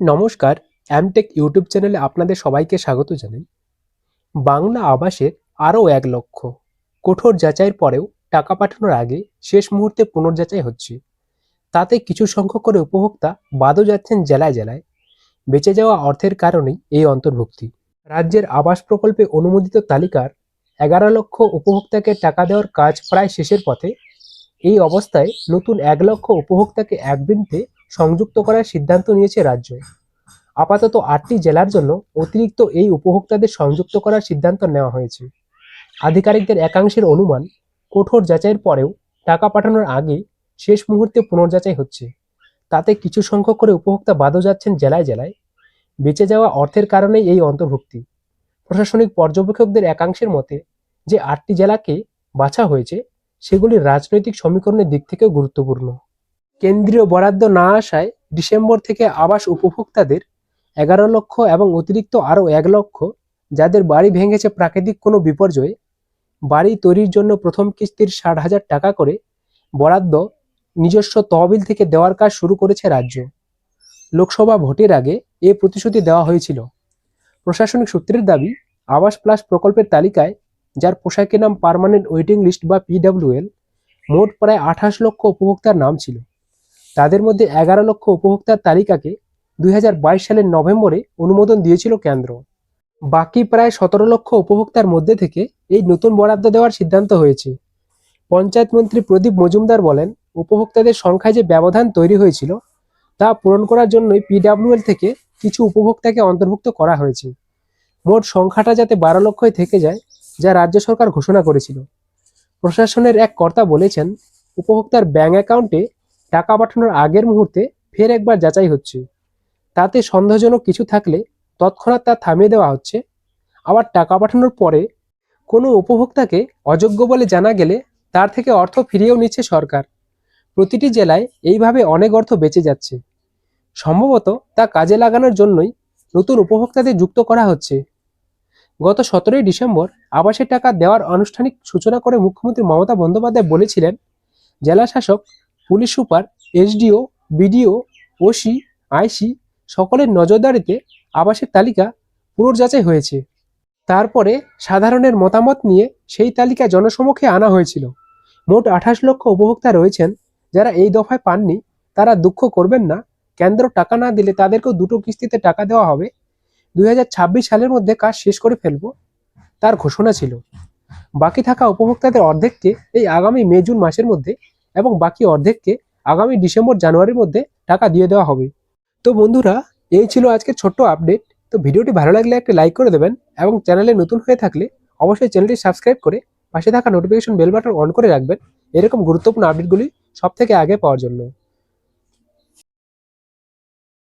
নমস্কার Amtech YouTube চ্যানেলে আপনাদের সবাইকে স্বাগত জানাই। বাংলা আবাসের আরও এক লক্ষ কঠোর যাচাইয়ের পরেও টাকা পাঠানোর আগে শেষ মুহূর্তে পুনর্যাচাই হচ্ছে। তাতে কিছু সংখ্যক করে উপভোক্তা বাদও যাচ্ছেন জেলায় জেলায়। বেঁচে যাওয়া অর্থের কারণেই এই অন্তর্ভুক্তি। রাজ্যের আবাস প্রকল্পে অনুমোদিত তালিকার এগারো লক্ষ উপভোক্তাকে টাকা দেওয়ার কাজ প্রায় শেষের পথে। এই অবস্থায় নতুন এক লক্ষ উপভোক্তাকে এক বৃন্তে সংযুক্ত করার সিদ্ধান্ত নিয়েছে রাজ্য। আপাতত আটটি জেলার জন্য অতিরিক্ত এই উপভোক্তাদের সংযুক্ত করার সিদ্ধান্ত নেওয়া হয়েছে। আধিকারিকদের একাংশের অনুমান, কঠোর যাচাইয়ের পরেও টাকা পাঠানোর আগে শেষ মুহূর্তে পুনর্যাচাই হচ্ছে। তাতে কিছু সংখ্যক করে উপভোক্তা বাদও যাচ্ছেন জেলায় জেলায়। বেঁচে যাওয়া অর্থের কারণেই এই অন্তর্ভুক্তি। প্রশাসনিক পর্যবেক্ষকদের একাংশের মতে, যে আটটি জেলাকে বাছা হয়েছে সেগুলি রাজনৈতিক সমীকরণের দিক থেকেও গুরুত্বপূর্ণ। কেন্দ্রীয় বরাদ্দ না আসায় ডিসেম্বর থেকে আবাস উপভোক্তাদের এগারো লক্ষ এবং অতিরিক্ত আরও এক লক্ষ, যাদের বাড়ি ভেঙেছে প্রাকৃতিক কোনো বিপর্যয়ে, বাড়ি তৈরির জন্য প্রথম কিস্তির ষাট হাজার টাকা করে বরাদ্দ নিজস্ব তহবিল থেকে দেওয়ার কাজ শুরু করেছে রাজ্য। লোকসভা ভোটের আগে এ প্রতিশ্রুতি দেওয়া হয়েছিল। প্রশাসনিক সূত্রের দাবি, আবাস প্লাস প্রকল্পের তালিকায়, যার পোশাকের নাম পারমানেন্ট ওয়েটিং লিস্ট বা পিডাব্লিউএল মোট প্রায় আঠাশ লক্ষ উপভোক্তার নাম ছিল। তাদের মধ্যে এগারো লক্ষ উপভোক্তার তালিকাকে দুই হাজার বাইশ সালের নভেম্বরে অনুমোদন দিয়েছিল কেন্দ্র। বাকি প্রায় সতেরো লক্ষ উপভোক্তার মধ্যে থেকে এই নতুন বরাদ্দ দেওয়ার সিদ্ধান্ত হয়েছে। পঞ্চায়েত মন্ত্রী প্রদীপ মজুমদার বলেন, উপভোক্তাদের সংখ্যায় যে ব্যবধান তৈরি হয়েছিল, তা পূরণ করার জন্যই পিডাব্লিউএল থেকে কিছু উপভোক্তাকে অন্তর্ভুক্ত করা হয়েছে। মোট সংখ্যাটা যাতে বারো লক্ষই থেকে যায়, যা রাজ্য সরকার ঘোষণা করেছিল। প্রশাসনের এক কর্তা বলেছেন, উপভোক্তার ব্যাঙ্ক অ্যাকাউন্টে টাকা পাঠানোর আগের মুহূর্তে ফের একবার যাচাই হচ্ছে। তাতে সন্দেহজনক কিছু থাকলে তৎক্ষণাৎ তা থামিয়ে দেওয়া হচ্ছে। আবার টাকা পাঠানোর পরে কোনো উপভোক্তাকে অযোগ্য বলে জানা গেলে তার থেকে অর্থ ফিরিয়েও নিচ্ছে সরকার। প্রতিটি জেলায় এইভাবে অনেক অর্থ বেঁচে যাচ্ছে। সম্ভবত তা কাজে লাগানোর জন্যই নতুন উপভোক্তাদের যুক্ত করা হচ্ছে। গত সতেরোই ডিসেম্বর আবাসের টাকা দেওয়ার আনুষ্ঠানিক সূচনা করে মুখ্যমন্ত্রী মমতা বন্দ্যোপাধ্যায় বলেছিলেন, জেলা শাসক police super, SDO, BDO, OC, IC সকলের নজরদারিতে আবাসের তালিকা পুনর্যাচাই হয়েছে। তারপরে সাধারণের মতামত নিয়ে সেই তালিকা জনসমক্ষে আনা হয়েছিল। মোট আঠাশ লক্ষ উপভোক্তা রয়েছেন, যারা এই দফায় পাননি, তারা দুঃখ করবেন না। কেন্দ্র টাকা না দিলে তাদেরকেও দুটো কিস্তিতে টাকা দেওয়া হবে। দুই হাজার ছাব্বিশ সালের মধ্যে কাজ শেষ করে ফেলব, তার ঘোষণা ছিল। বাকি থাকা উপভোক্তাদের অর্ধেককে এই আগামী মে জুন মাসের মধ্যে এবং বাকি অর্ধেককে আগামী ডিসেম্বর, জানুয়ারির মধ্যে টাকা দিয়ে দেওয়া হবে। তো বন্ধুরা, এই ছিল আজকে ছোট্ট আপডেট। তো ভিডিওটি ভালো লাগলে একটি লাইক করে দেবেন এবং চ্যানেলে নতুন হয়ে থাকলে অবশ্যই চ্যানেলটি সাবস্ক্রাইব করে পাশে থাকা নোটিফিকেশন বেল বাটন অন করে রাখবেন। এরকম গুরুত্বপূর্ণ আপডেটগুলি সব থেকে আগে পাওয়ার জন্য।